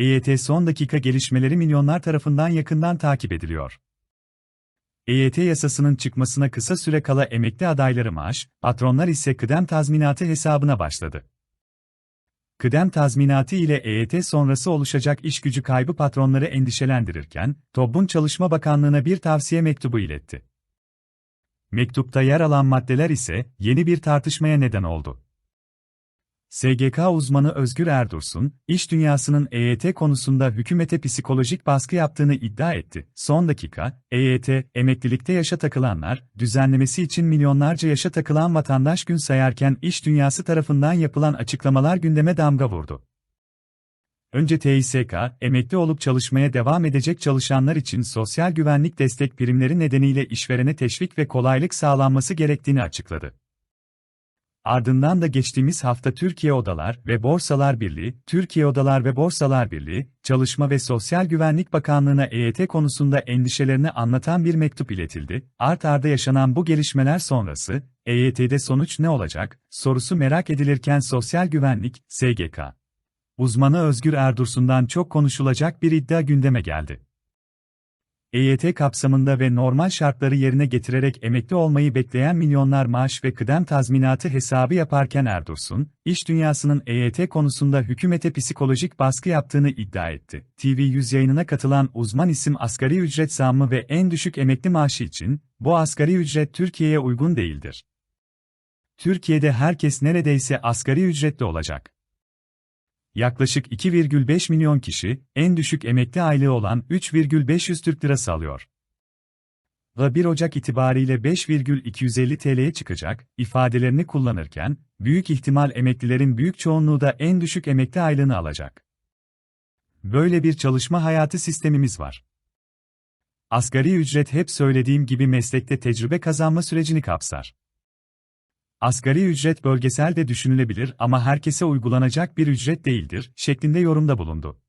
EYT son dakika gelişmeleri milyonlar tarafından yakından takip ediliyor. EYT yasasının çıkmasına kısa süre kala emekli adayları maaş, patronlar ise kıdem tazminatı hesabına başladı. Kıdem tazminatı ile EYT sonrası oluşacak iş gücü kaybı patronları endişelendirirken, TOB'un Çalışma Bakanlığı'na bir tavsiye mektubu iletti. Mektupta yer alan maddeler ise yeni bir tartışmaya neden oldu. SGK uzmanı Özgür Erdursun, iş dünyasının EYT konusunda hükümete psikolojik baskı yaptığını iddia etti. Son dakika, EYT, emeklilikte yaşa takılanlar, düzenlemesi için milyonlarca yaşa takılan vatandaş gün sayarken iş dünyası tarafından yapılan açıklamalar gündeme damga vurdu. Önce TİSK, emekli olup çalışmaya devam edecek çalışanlar için sosyal güvenlik destek primleri nedeniyle işverene teşvik ve kolaylık sağlanması gerektiğini açıkladı. Ardından da geçtiğimiz hafta Türkiye Odalar ve Borsalar Birliği, Türkiye Odalar ve Borsalar Birliği, Çalışma ve Sosyal Güvenlik Bakanlığı'na EYT konusunda endişelerini anlatan bir mektup iletildi. Art arda yaşanan bu gelişmeler sonrası, EYT'de sonuç ne olacak, sorusu merak edilirken Sosyal Güvenlik, SGK. Uzmanı Özgür Erdursun'dan çok konuşulacak bir iddia gündeme geldi. EYT kapsamında ve normal şartları yerine getirerek emekli olmayı bekleyen milyonlar maaş ve kıdem tazminatı hesabı yaparken Erdursun, iş dünyasının EYT konusunda hükümete psikolojik baskı yaptığını iddia etti. TV100 yayınına katılan uzman isim asgari ücret zammı ve en düşük emekli maaşı için, bu asgari ücret Türkiye'ye uygun değildir. Türkiye'de herkes neredeyse asgari ücretli olacak. Yaklaşık 2,5 milyon kişi, en düşük emekli aylığı olan 3,500 Türk Lirası alıyor. Ve 1 Ocak itibariyle 5,250 TL'ye çıkacak, ifadelerini kullanırken, büyük ihtimal emeklilerin büyük çoğunluğu da en düşük emekli aylığını alacak. Böyle bir çalışma hayatı sistemimiz var. Asgari ücret hep söylediğim gibi meslekte tecrübe kazanma sürecini kapsar. Asgari ücret bölgesel de düşünülebilir ama herkese uygulanacak bir ücret değildir, şeklinde yorumda bulundu.